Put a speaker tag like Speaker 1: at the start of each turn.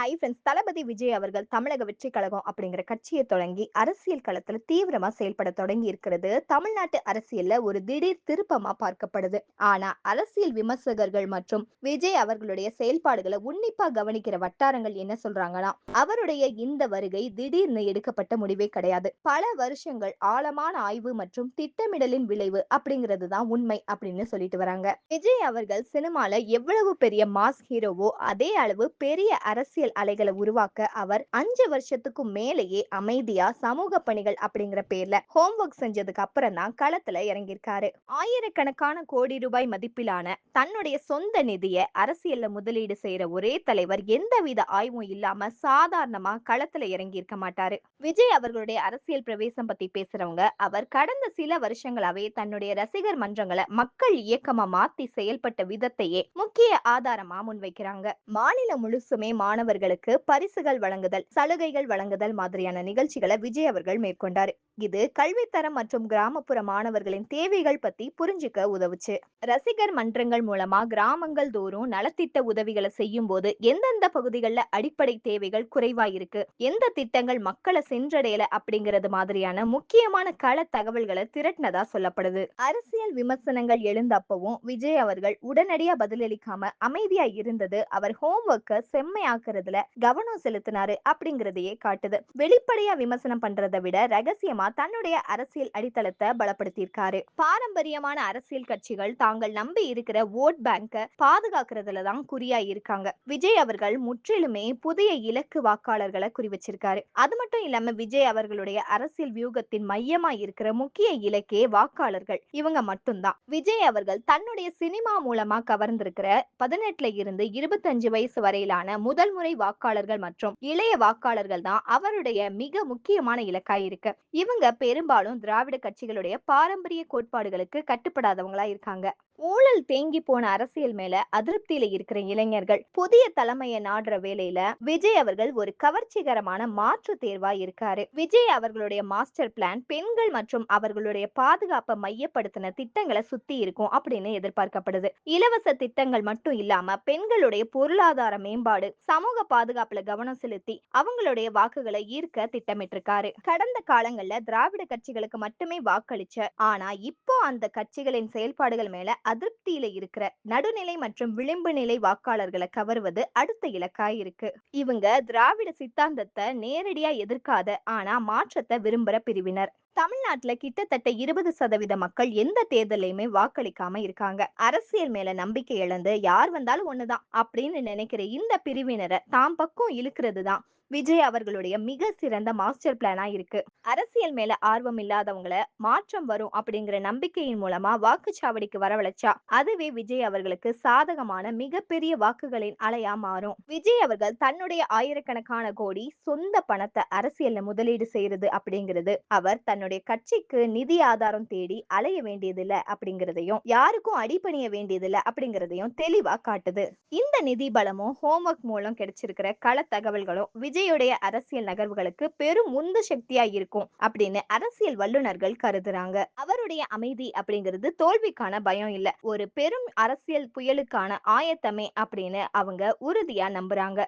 Speaker 1: Hi friends தளபதி விஜய் அவர்கள் தமிழக வெற்றி கழகம் அப்படிங்கிற கட்சியை தொடங்கி அரசியல் களத்துல தீவிரமா செயல்பட தொடங்கி இருக்கிறது. தமிழ்நாட்டு அரசியல்ல ஒரு திடீர் திருப்பமா பார்க்கப்படுது. ஆனா அரசியல் விமர்சகர்கள் மற்றும் விஜய் அவர்களுடைய செயல்பாடுகளை உன்னிப்பா கவனிக்கிற வட்டாரங்கள் என்ன சொல்றாங்கன்னா அவருடைய இந்த வருகை திடீர்னு எடுக்கப்பட்ட முடிவே கிடையாது. பல வருஷங்கள் ஆழமான ஆய்வு மற்றும் திட்டமிடலின் விளைவு அப்படிங்கிறது தான் உண்மை அப்படின்னு சொல்லிட்டு வராங்க. விஜய் அவர்கள் சினிமால எவ்வளவு பெரிய மாஸ் ஹீரோவோ அதே அளவு பெரிய அரசியல் அரசியல் அலைகளை உருவாக்க அவர் அஞ்சு வருஷத்துக்கும் மேலேயே அமைதியா சமூக பணிகள் அப்படிங்கிற பேர்ல ஹோம்ஒர்க் செஞ்சதுக்கு அப்புறம் தான் களத்துல இறங்கியிருக்காரு. ஆயிரக்கணக்கான கோடி ரூபாய் மதிப்பிலான தன்னுடைய சொந்த நிதியை அரசியல்ல முதலீடு செய்யற ஒரே தலைவர் எந்தவித ஆய்வும் இல்லாம சாதாரணமா களத்துல இறங்கி இருக்க மாட்டாரு. விஜய் அவர்களுடைய அரசியல் பிரவேசம் பத்தி பேசுறவங்க அவர் கடந்த சில வருஷங்களாவே தன்னுடைய ரசிகர் மன்றங்களை மக்கள் இயக்கமா மாத்தி செயல்பட்ட விதத்தையே முக்கிய ஆதாரமா முன்வைக்கிறாங்க. மாநிலம் முழுசுமே மாணவர்கள் மாணவர்களுக்கு பரிசுகள் வழங்குதல் சலுகைகள் வழங்குதல் மாதிரியான நிகழ்ச்சிகளை விஜய் அவர்கள் மேற்கொண்டார். இது கல்வித்தரம் மற்றும் கிராமப்புற மாணவர்களின் தேவைகள் பத்தி புரிஞ்சுக்க உதவுச்சு. ரசிகர் மன்றங்கள் மூலமா கிராமங்கள் தோறும் நலத்திட்ட உதவிகளை செய்யும் போது எந்தெந்த பகுதிகளில் அடிப்படை தேவைகள் குறைவா இருக்கு? எந்த திட்டங்கள் மக்களை சென்றடையல அப்படிங்கிறது மாதிரியான முக்கியமான கள தகவல்களை திரட்டினதா சொல்லப்படுது. அரசியல் விமர்சனங்கள் எழுந்தப்பவும் விஜய் அவர்கள் உடனடியா பதிலளிக்காம அமைதியா இருந்தது அவர் ஹோம்ஒர்க்க செம்மையாக்குறதுல கவனம் செலுத்தினாரு அப்படிங்கறதையே காட்டுது. வெளிப்படையா விமர்சனம் பண்றதை விட ரகசியமா தன்னுடைய அரசியல் அடித்தளத்தை பலப்படுத்தியிருக்காரு. பாரம்பரியமான அரசியல் கட்சிகள் தாங்கள் நம்பி இருக்கிற ஓட் பேங்க பாதுகாக்கிறதுல தான் குறியா இருக்காங்க. விஜய் அவர்கள் முற்றிலுமே புதிய இலக்கு வாக்காளர்களை குறிவச்சிருக்காரு. அது மட்டும் இல்லாம விஜய் அவர்களுடைய அரசியல் வியூகத்தின் மையமா இருக்கிற முக்கிய இலக்கே வாக்காளர்கள். இவங்க மட்டும்தான் விஜய் அவர்கள் தன்னுடைய சினிமா மூலமா கவர்ந்திருக்கிற பதினெட்டுல இருந்து இருபத்தஞ்சு வயசு வரையிலான முதல் முறை வாக்காளர்கள் மற்றும் இளைய வாக்காளர்கள் தான் அவருடைய மிக முக்கியமான இலக்காய் இருக்கு. இவங்க பெரும்பாலும் திராவிட கட்சிகளுடைய பாரம்பரிய கோட்பாடுகளுக்கு கட்டுப்படாதவங்களா இருக்காங்க. ஊழல் தேங்கி போன அரசியல் மேல அதிருப்தியில இருக்கிற இளைஞர்கள் புதிய தலைமையை நாடுற வேலையில விஜய் அவர்கள் ஒரு கவர்ச்சிகரமான மாற்று தேர்வா இருக்காரு. விஜய் அவர்களுடைய மாஸ்டர் பிளான் பெண்கள் மற்றும் அவர்களுடைய பாதுகாப்பை மையப்படுத்தின திட்டங்களை சுத்தி இருக்கும் அப்படின்னு எதிர்பார்க்கப்படுது. இலவச திட்டங்கள் மட்டும் இல்லாம பெண்களுடைய பொருளாதார மேம்பாடு சமூக பாதுகாப்புல கவனம் செலுத்தி அவங்களுடைய வாக்குகளை ஈர்க்க திட்டமிட்டிருக்காரு. கடந்த காலங்கள்ல திராவிட கட்சிகளுக்கு மட்டுமே வாக்களிச்ச ஆனா இப்போ அந்த கட்சிகளின் செயல்பாடுகள் மேல அதிருப்தியில இருக்கிற நடுநிலை மற்றும் விளிம்பு நிலை வாக்காளர்களை கவர்வது அடுத்த இலக்காய் இருக்கு. இவங்க திராவிட சித்தாந்தத்தை நேரடியா எதிர்க்காத ஆனா மாற்றத்தை விரும்புற பிரிவினர். தமிழ்நாட்டுல கிட்டத்தட்ட இருபது சதவீத மக்கள் எந்த தேர்தலையுமே வாக்களிக்காம இருக்காங்க. அரசியல் மேல நம்பிக்கை இழந்து யார் வந்தாலும் ஒண்ணுதான் அப்படின்னு நினைக்கிற இந்த பிரிவினரை தாம் பக்கம் இழுக்கிறது தான். விஜய் அவர்களுடைய மிக சிறந்த மாஸ்டர் பிளானா இருக்கு. அரசியல் மேல ஆர்வம் இல்லாதவங்கள மாற்றம் வரும் அப்படிங்கிற நம்பிக்கையின் மூலமா வாக்குச்சாவடிக்கு வரவழைச்சா அதுவே விஜய் அவர்களுக்கு சாதகமான மிகப்பெரிய வாக்குகளின் அலையா மாறும். விஜய் அவர்கள் தன்னுடைய ஆயிரக்கணக்கான கோடி சொந்த பணத்தை அரசியல்ல முதலீடு செய்யறது அப்படிங்கிறது அவர் தன்னுடைய கட்சிக்கு நிதி ஆதாரம் தேடி அலைய வேண்டியதில்லை அப்படிங்கிறதையும் யாருக்கும் அடிபணிய வேண்டியதில்ல அப்படிங்கிறதையும் தெளிவா காட்டுது. இந்த நிதி பலமும் ஹோம்ஒர்க் மூலம் கிடைச்சிருக்கிற கள தகவல்களும் விஜய் விஜயுடைய அரசியல் நகர்வுகளுக்கு பெரும் உந்து சக்தியா இருக்கும் அப்படின்னு அரசியல் வல்லுநர்கள் கருதுறாங்க. அவருடைய அமைதி அப்படிங்கிறது தோல்விக்கான பயம் இல்ல. ஒரு பெரும் அரசியல் புயலுக்கான ஆயத்தமே அப்படின்னு அவங்க உறுதியா நம்புறாங்க.